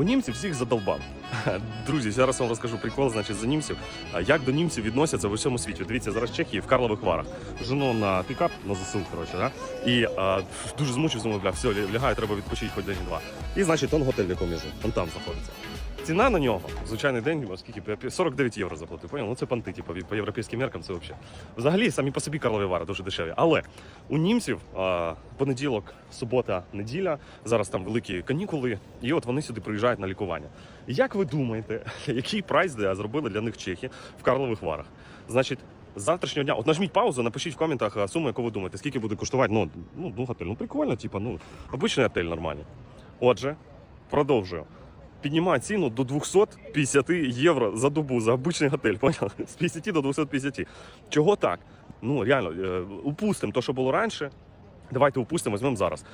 У німців всіх задовбав. Друзі, зараз вам розкажу прикол, значить, за німців. Як до німців відносяться в усьому світі. Дивіться, зараз Чехії в Карлових Варах. Жену на пікап на ЗСУ, коротше, да? і а, дуже змучився, мовляв, все, лягаю, треба відпочити хоч день-два. І значить, он готель, в якому я живу, он там знаходиться. Ціна на нього, звичайний день, скільки 49 євро заплатив. Поняв? Ну це панти, типу, по європейським меркам це взагалі. Взагалі, самі по собі Карлові Вари дуже дешеві. Але у німців а, понеділок, субота, неділя, зараз там великі канікули, і от вони сюди приїжджають на лікування. Як ви думаєте, який прайс зробили для них чехи в Карлових Варах? Значить. З завтрашнього дня, от нажміть паузу, напишіть в коментах суму, яку ви думаєте, скільки буде коштувати. Ну, ну, ну готель. Ну прикольно, типу, ну, обичний готель нормальний. Отже, продовжую. Піднімає ціну до 250 євро за добу за обичний готель. Поняли? З 50 до 250. Чого так? Ну реально, е, упустимо те, що було раніше. Давайте упустимо, візьмемо зараз.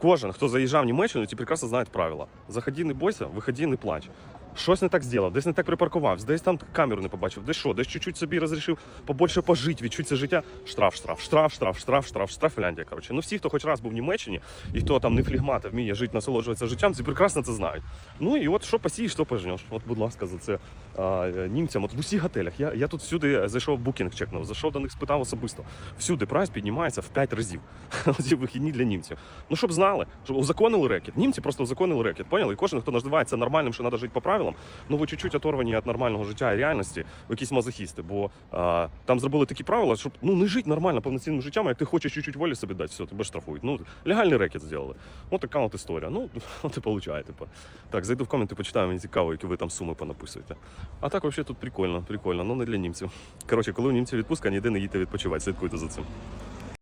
Кожен, хто заїжджав в Німеччину, ті прекрасно знають правила. Заходи, не бойся, виходи, не плач. Щось не так зробив, десь не так припаркувався, десь там камеру не побачив, десь що, десь чуть-чуть собі розрішив побольше пожити, відчути життя. Штраф, штраф, штраф, штраф, штраф, штраф, штраф, Фінляндія. Коротше. Ну всі, хто хоч раз був в Німеччині, і хто там не флігмат, а вміє жити, насолоджуватися життям, ці прекрасно це знають. Ну і от що посієш, що пожнеш. От, будь ласка, за це а, німцям. От в усіх готелях. Я, я тут всюди зайшов букінг, чекнув, зайшов до них, спитав особисто. Всюди прайс піднімається в 5 разів. Ці вихідні для німців. Ну щоб знали, щоб узаконили рекет. Німці просто узаконили рекет. Поняли? І кожен, хто називається нормальним, що треба жити по правилам, ну ви чуть-чуть оторвані від нормального життя і реальності, ви якісь мазохісти. Бо а, там зробили такі правила, щоб ну не жити нормально повноцінним життям, а як ти хочеш чуть-чуть волі собі дати, все, тебе штрафують. Ну легальний рекет зробили. Ось така от історія. Ну, от і получає, типу. Так, зайду в коменти, почитаю, мені цікаво, які ви там суми понаписуєте. А так, взагалі, тут прикольно, прикольно, ну не для німців. Коротше, коли у німців відпустка, ніде не їдьте відпочивати, слідкуйте за цим.